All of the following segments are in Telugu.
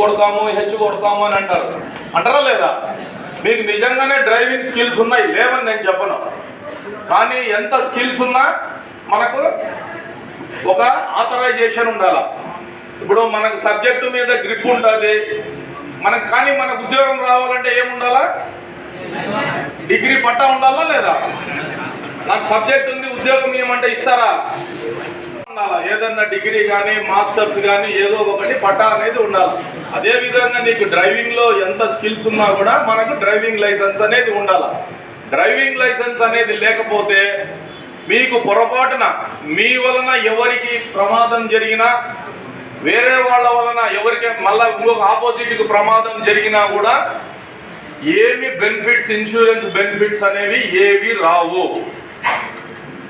కొడతాము హెచ్చు కొడతాము హెచ్ కొడతాము అని అంటారు. అంటారా లేదా? మీకు నిజంగానే డ్రైవింగ్ స్కిల్స్ ఉన్నాయి లేవని నేను చెప్పను. కానీ ఎంత స్కిల్స్ ఉన్నా మనకు ఒక ఆథరైజేషన్ ఉండాలి. ఇప్పుడు మనకు సబ్జెక్టు మీద గ్రిప్ ఉంటుంది. మనకు కానీ మనకు ఉద్యోగం రావాలంటే ఏముండాలా డిగ్రీ పట్టా ఉండాలా లేదా? నాకు సబ్జెక్ట్ ఉంది ఉద్యోగం ఏమంటే ఇస్తారా? ఉండాలి? ఏదన్నా డిగ్రీ కానీ మాస్టర్స్ కానీ ఏదో ఒకటి పట్టా అనేది ఉండాలి. అదేవిధంగా నీకు డ్రైవింగ్లో ఎంత స్కిల్స్ ఉన్నా కూడా మనకు డ్రైవింగ్ లైసెన్స్ అనేది ఉండాలి? డ్రైవింగ్ లైసెన్స్ అనేది లేకపోతే మీకు పొరపాటున మీ వలన ఎవరికి ప్రమాదం జరిగినా వేరే వాళ్ళ వలన ఎవరికి మళ్ళీ ఇంకొక ఆపోజిట్కి ప్రమాదం జరిగినా కూడా ఏమి బెనిఫిట్స్ ఇన్సూరెన్స్ బెనిఫిట్స్ అనేవి ఏవి రావు.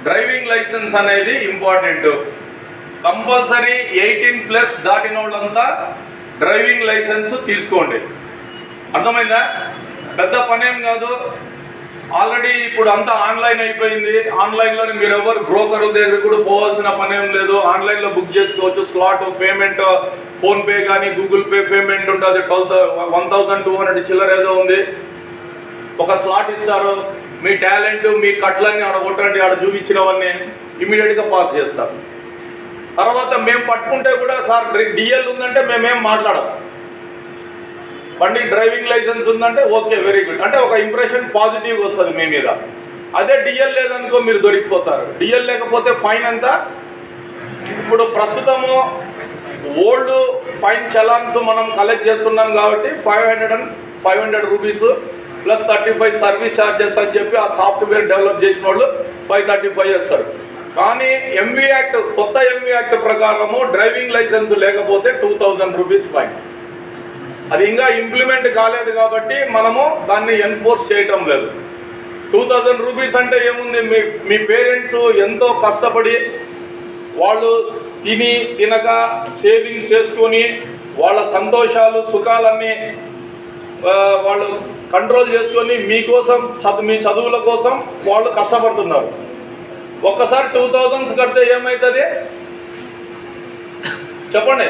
డ్రైవింగ్ లైసెన్స్ అనేది ఇంపార్టెంట్. కంపల్సరీ ఎయిటీన్ ప్లస్ దాటిన వాళ్ళంతా డ్రైవింగ్ లైసెన్స్ తీసుకోండి. అర్థమైందా? పెద్ద పనేం కాదు. ఆల్రెడీ ఇప్పుడు అంతా ఆన్లైన్ అయిపోయింది. ఆన్లైన్లోనే మీరు ఎవరు బ్రోకర్ దగ్గర కూడా పోవాల్సిన పనేం లేదు. ఆన్లైన్లో బుక్ చేసుకోవచ్చు. స్లాట్ పేమెంట్ ఫోన్పే కానీ గూగుల్ పే పేమెంట్ ఉంటుంది. Twelve one thousand two hundred చిల్లర ఏదో ఉంది. ఒక స్లాట్ ఇస్తారు. మీ టాలెంట్ మీ కట్లన్నీ ఆడ కొట్టండి. ఆడ చూపించినవన్నీ ఇమీడియట్గా పాస్ చేస్తారు. తర్వాత మేము పట్టుకుంటే కూడా సార్ డిఎల్ ఉందంటే మేమేం మాట్లాడం బండి డ్రైవింగ్ లైసెన్స్ ఉందంటే ఓకే వెరీ గుడ్ అంటే ఒక ఇంప్రెషన్ పాజిటివ్ వస్తుంది మీ మీద. అదే డిఎల్ లేదనుకో మీరు దొరికిపోతారు. డిఎల్ లేకపోతే ఫైన్ ఎంత? ఇప్పుడు ప్రస్తుతము ఓల్డ్ ఫైన్ చలాన్స్ మనం కలెక్ట్ చేస్తున్నాం కాబట్టి five hundred and five hundred rupees plus thirty five service charges అని చెప్పి ఆ సాఫ్ట్వేర్ డెవలప్ చేసిన వాళ్ళు ఫైవ్ థర్టీ ఫైవ్ చేస్తారు. కానీ ఎంవీ యాక్ట్ కొత్త ఎంవీ యాక్ట్ ప్రకారము డ్రైవింగ్ లైసెన్స్ లేకపోతే టూ థౌజండ్ రూపీస్ ఫైన్ అది ఇంకా ఇంప్లిమెంట్ కాలేదు కాబట్టి మనము దాన్ని ఎన్ఫోర్స్ చేయటం లేదు. టూ థౌజండ్ రూపీస్ అంటే ఏముంది? మీ మీ పేరెంట్స్ ఎంతో కష్టపడి వాళ్ళు తిని తినక సేవింగ్స్ చేసుకొని వాళ్ళ సంతోషాలు సుఖాలన్నీ వాళ్ళు కంట్రోల్ చేసుకొని మీకోసం చదువు మీ చదువుల కోసం వాళ్ళు కష్టపడుతున్నారు. ఒక్కసారి టూ థౌజండ్స్ కడితే ఏమవుతుంది చెప్పండి.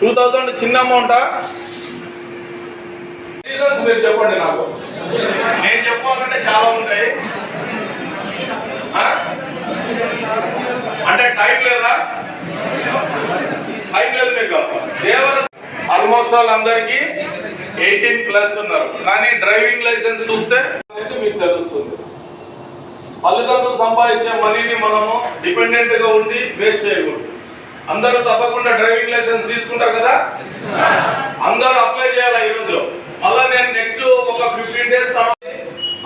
టూ థౌజండ్ చిన్న అమౌంటా? మీరు చెప్పండి నాకు. నేను చెప్పాలంటే చాలా ఉంటాయి? అంటే టైం లేదా? టైం లేదు మీకు. దేవర ఆల్మోస్ట్ వాళ్ళందరికీ ఎయిటీన్ ప్లస్ ఉన్నారు. కానీ డ్రైవింగ్ లైసెన్స్ చూస్తే మీకు తెలుస్తుంది. తల్లిదండ్రులు సంపాదించే మనీని మనము డిపెండెంట్గా ఉండి వేస్ట్ చేయకూడదు. అందరూ తప్పకుండా డ్రైవింగ్ లైసెన్స్ తీసుకుంటారు కదా? అందరూ అప్లై చేయాలి ఈరోజు మళ్ళీ నేను నెక్స్ట్ ఒక ఫిఫ్టీన్ డేస్ తర్వాత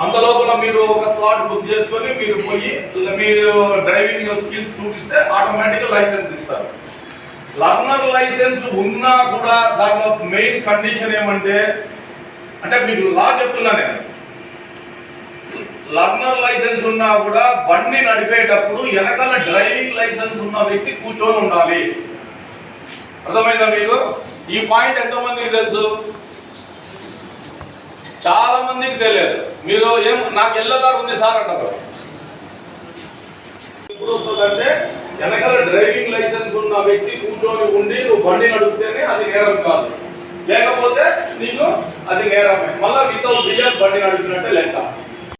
అంత లోపల మీరు ఒక స్లాట్ బుక్ చేసుకొని మీరు పోయి మీరు డ్రైవింగ్ స్కిల్స్ చూపిస్తే ఆటోమేటిక్గా లైసెన్స్ ఇస్తారు. లర్నర్ లైసెన్స్ ఉన్నా కూడా దాంట్లో మెయిన్ కండిషన్ ఏమంటే అంటే మీకు లా చెప్తున్నా నేను. లర్నర్ లైసెన్స్ ఉన్నా కూడా బండి నడిపేటప్పుడు వెనకాల డ్రైవింగ్ లైసెన్స్ ఉన్న వ్యక్తి కూర్చొని ఉండాలి. అర్థమైందా మీకు? ఈ పాయింట్ ఎంతమందికి తెలుసు? చాలా మందికి తెలియదు. మీరు ఏం నాకు ఎల్లదారు ఉంది సార్ అంటారు. ఎప్పుడు వస్తుందంటే వెనకాల డ్రైవింగ్ లైసెన్స్ ఉన్న వ్యక్తి కూర్చొని ఉండి నువ్వు బండి నడిపితేనే అది నేరం కాదు. లేకపోతే నీకు అది నేరమే. మళ్ళీ వితౌట్ డిఎల్ బండి నడిపినట్టే లెక్క.